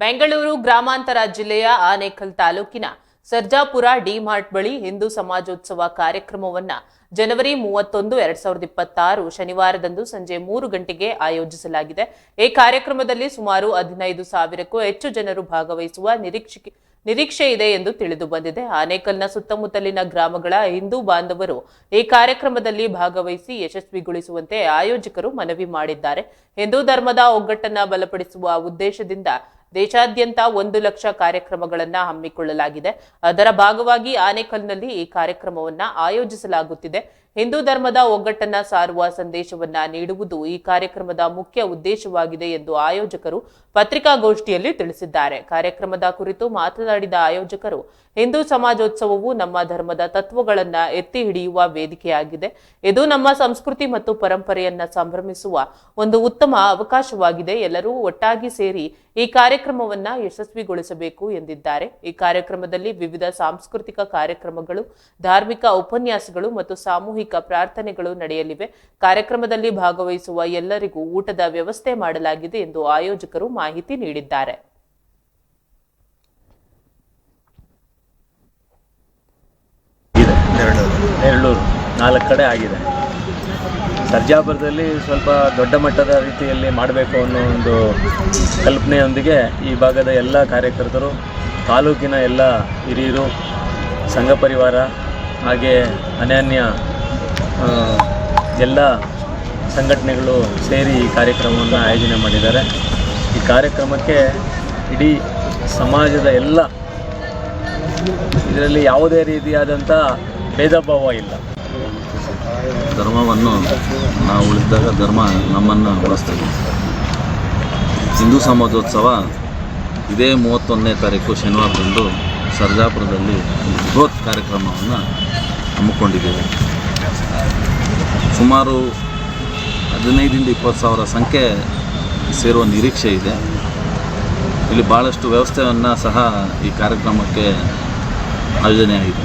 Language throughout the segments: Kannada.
ಬೆಂಗಳೂರು ಗ್ರಾಮಾಂತರ ಜಿಲ್ಲೆಯ ಆನೇಕಲ್ ತಾಲೂಕಿನ ಸರ್ಜಾಪುರ ಡಿಮಾರ್ಟ್ ಬಳಿ ಹಿಂದೂ ಸಮಾಜೋತ್ಸವ ಕಾರ್ಯಕ್ರಮವನ್ನ ಜನವರಿ ಮೂವತ್ತೊಂದು, ಎರಡ್ ಸಾವಿರದ ಇಪ್ಪತ್ತಾರು ಶನಿವಾರದಂದು ಸಂಜೆ ಮೂರು ಗಂಟೆಗೆ ಆಯೋಜಿಸಲಾಗಿದೆ. ಈ ಕಾರ್ಯಕ್ರಮದಲ್ಲಿ ಸುಮಾರು ಹದಿನೈದು ಸಾವಿರಕ್ಕೂ ಹೆಚ್ಚು ಜನರು ಭಾಗವಹಿಸುವ ನಿರೀಕ್ಷೆ ನಿರೀಕ್ಷೆ ಇದೆ ಎಂದು ತಿಳಿದು ಬಂದಿದೆ. ಆನೇಕಲ್ನ ಸುತ್ತಮುತ್ತಲಿನ ಗ್ರಾಮಗಳ ಹಿಂದೂ ಬಾಂಧವರು ಈ ಕಾರ್ಯಕ್ರಮದಲ್ಲಿ ಭಾಗವಹಿಸಿ ಯಶಸ್ವಿಗೊಳಿಸುವಂತೆ ಆಯೋಜಕರು ಮನವಿ ಮಾಡಿದ್ದಾರೆ. ಹಿಂದೂ ಧರ್ಮದ ಒಗ್ಗಟ್ಟನ್ನ ಬಲಪಡಿಸುವ ಉದ್ದೇಶದಿಂದ ದೇಶಾದ್ಯಂತ ಒಂದು ಲಕ್ಷ ಕಾರ್ಯಕ್ರಮಗಳನ್ನ ಹಮ್ಮಿಕೊಳ್ಳಲಾಗಿದೆ. ಅದರ ಭಾಗವಾಗಿ ಆನೇಕಲ್ನಲ್ಲಿ ಈ ಕಾರ್ಯಕ್ರಮವನ್ನ ಆಯೋಜಿಸಲಾಗುತ್ತಿದೆ. ಹಿಂದೂ ಧರ್ಮದ ಒಗ್ಗಟ್ಟನ್ನ ಸಾರುವ ಸಂದೇಶವನ್ನ ನೀಡುವುದು ಈ ಕಾರ್ಯಕ್ರಮದ ಮುಖ್ಯ ಉದ್ದೇಶವಾಗಿದೆ ಎಂದು ಆಯೋಜಕರು ಪತ್ರಿಕಾಗೋಷ್ಠಿಯಲ್ಲಿ ತಿಳಿಸಿದ್ದಾರೆ. ಕಾರ್ಯಕ್ರಮದ ಕುರಿತು ಮಾತನಾಡಿದ ಆಯೋಜಕರು, ಹಿಂದೂ ಸಮಾಜೋತ್ಸವವು ನಮ್ಮ ಧರ್ಮದ ತತ್ವಗಳನ್ನ ಎತ್ತಿ ಹಿಡಿಯುವ ವೇದಿಕೆಯಾಗಿದೆ. ಇದು ನಮ್ಮ ಸಂಸ್ಕೃತಿ ಮತ್ತು ಪರಂಪರೆಯನ್ನ ಸಂಭ್ರಮಿಸುವ ಒಂದು ಉತ್ತಮ ಅವಕಾಶವಾಗಿದೆ. ಎಲ್ಲರೂ ಒಟ್ಟಾಗಿ ಸೇರಿ ಈ ಕಾರ್ಯಕ್ರಮವನ್ನ ಯಶಸ್ವಿಗೊಳಿಸಬೇಕು ಎಂದಿದ್ದಾರೆ. ಈ ಕಾರ್ಯಕ್ರಮದಲ್ಲಿ ವಿವಿಧ ಸಾಂಸ್ಕೃತಿಕ ಕಾರ್ಯಕ್ರಮಗಳು, ಧಾರ್ಮಿಕ ಉಪನ್ಯಾಸಗಳು ಮತ್ತು ಸಾಮೂಹಿಕ ಪ್ರಾರ್ಥನೆಗಳು ನಡೆಯಲಿವೆ. ಕಾರ್ಯಕ್ರಮದಲ್ಲಿ ಭಾಗವಹಿಸುವ ಎಲ್ಲರಿಗೂ ಊಟದ ವ್ಯವಸ್ಥೆ ಮಾಡಲಾಗಿದೆ ಎಂದು ಆಯೋಜಕರು ಮಾಹಿತಿ ನೀಡಿದ್ದಾರೆ. ನಾಲ್ಕು ಕಡೆ ಆಗಿದೆ. ಸರ್ಜಾಪುರದಲ್ಲಿ ಸ್ವಲ್ಪ ದೊಡ್ಡ ಮಟ್ಟದ ರೀತಿಯಲ್ಲಿ ಮಾಡಬೇಕು ಅನ್ನೋ ಒಂದು ಕಲ್ಪನೆಯೊಂದಿಗೆ ಈ ಭಾಗದ ಎಲ್ಲ ಕಾರ್ಯಕರ್ತರು, ತಾಲೂಕಿನ ಎಲ್ಲ ಹಿರಿಯರು, ಸಂಘ ಪರಿವಾರ ಹಾಗೆ ಅನ್ಯಾನ್ಯ ಎಲ್ಲ ಸಂಘಟನೆಗಳು ಸೇರಿ ಈ ಕಾರ್ಯಕ್ರಮವನ್ನು ಆಯೋಜನೆ ಮಾಡಿದ್ದಾರೆ. ಈ ಕಾರ್ಯಕ್ರಮಕ್ಕೆ ಇಡೀ ಸಮಾಜದ ಎಲ್ಲ ಇದರಲ್ಲಿ ಯಾವುದೇ ರೀತಿಯಾದಂಥ ಭೇದ ಭಾವ ಇಲ್ಲ. ಧರ್ಮವನ್ನು ನಾವು ಉಳಿದಾಗ ಧರ್ಮ ನಮ್ಮನ್ನು ಉಳಿಸ್ತದೆ ಹಿಂದೂ ಸಮಾಜೋತ್ಸವ ಇದೇ ಮೂವತ್ತೊಂದನೇ ತಾರೀಕು ಶನಿವಾರದಂದು ಸರ್ಜಾಪುರದಲ್ಲಿ ಬೃಹತ್ ಕಾರ್ಯಕ್ರಮವನ್ನು ಹಮ್ಮಿಕೊಂಡಿದ್ದೇವೆ. ಸುಮಾರು ಹದಿನೈದರಿಂದ ಇಪ್ಪತ್ತು ಸಾವಿರ ಸಂಖ್ಯೆ ಸೇರುವ ನಿರೀಕ್ಷೆ ಇದೆ. ಇಲ್ಲಿ ಭಾಳಷ್ಟು ವ್ಯವಸ್ಥೆಯನ್ನು ಸಹ ಈ ಕಾರ್ಯಕ್ರಮಕ್ಕೆ ಆಯೋಜನೆಯಾಗಿದೆ.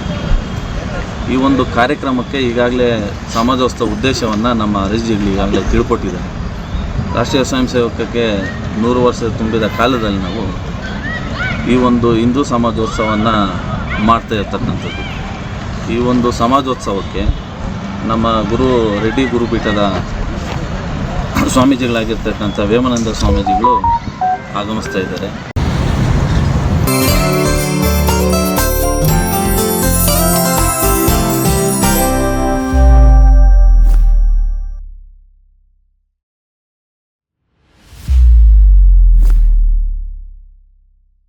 ಈ ಒಂದು ಕಾರ್ಯಕ್ರಮಕ್ಕೆ ಈಗಾಗಲೇ ಸಮಾಜೋತ್ಸವ ಉದ್ದೇಶವನ್ನು ನಮ್ಮ ಜಿಗಳು ಈಗಾಗಲೇ ತಿಳ್ಕೊಟ್ಟಿದ್ದಾರೆ. ರಾಷ್ಟ್ರೀಯ ಸ್ವಯಂ ಸೇವಕಕ್ಕೆ ನೂರು ವರ್ಷ ತುಂಬಿದ ಕಾಲದಲ್ಲಿ ನಾವು ಈ ಒಂದು ಹಿಂದೂ ಸಮಾಜೋತ್ಸವವನ್ನು ಮಾಡ್ತಾ ಇರ್ತಕ್ಕಂಥದ್ದು. ಈ ಒಂದು ಸಮಾಜೋತ್ಸವಕ್ಕೆ ನಮ್ಮ ಗುರು ರೆಡ್ಡಿ ಗುರುಪೀಠದ ಸ್ವಾಮೀಜಿಗಳಾಗಿರ್ತಕ್ಕಂಥ ವೇಮಾನಂದ ಸ್ವಾಮೀಜಿಗಳು ಆಗಮಿಸ್ತಾ ಇದ್ದಾರೆ.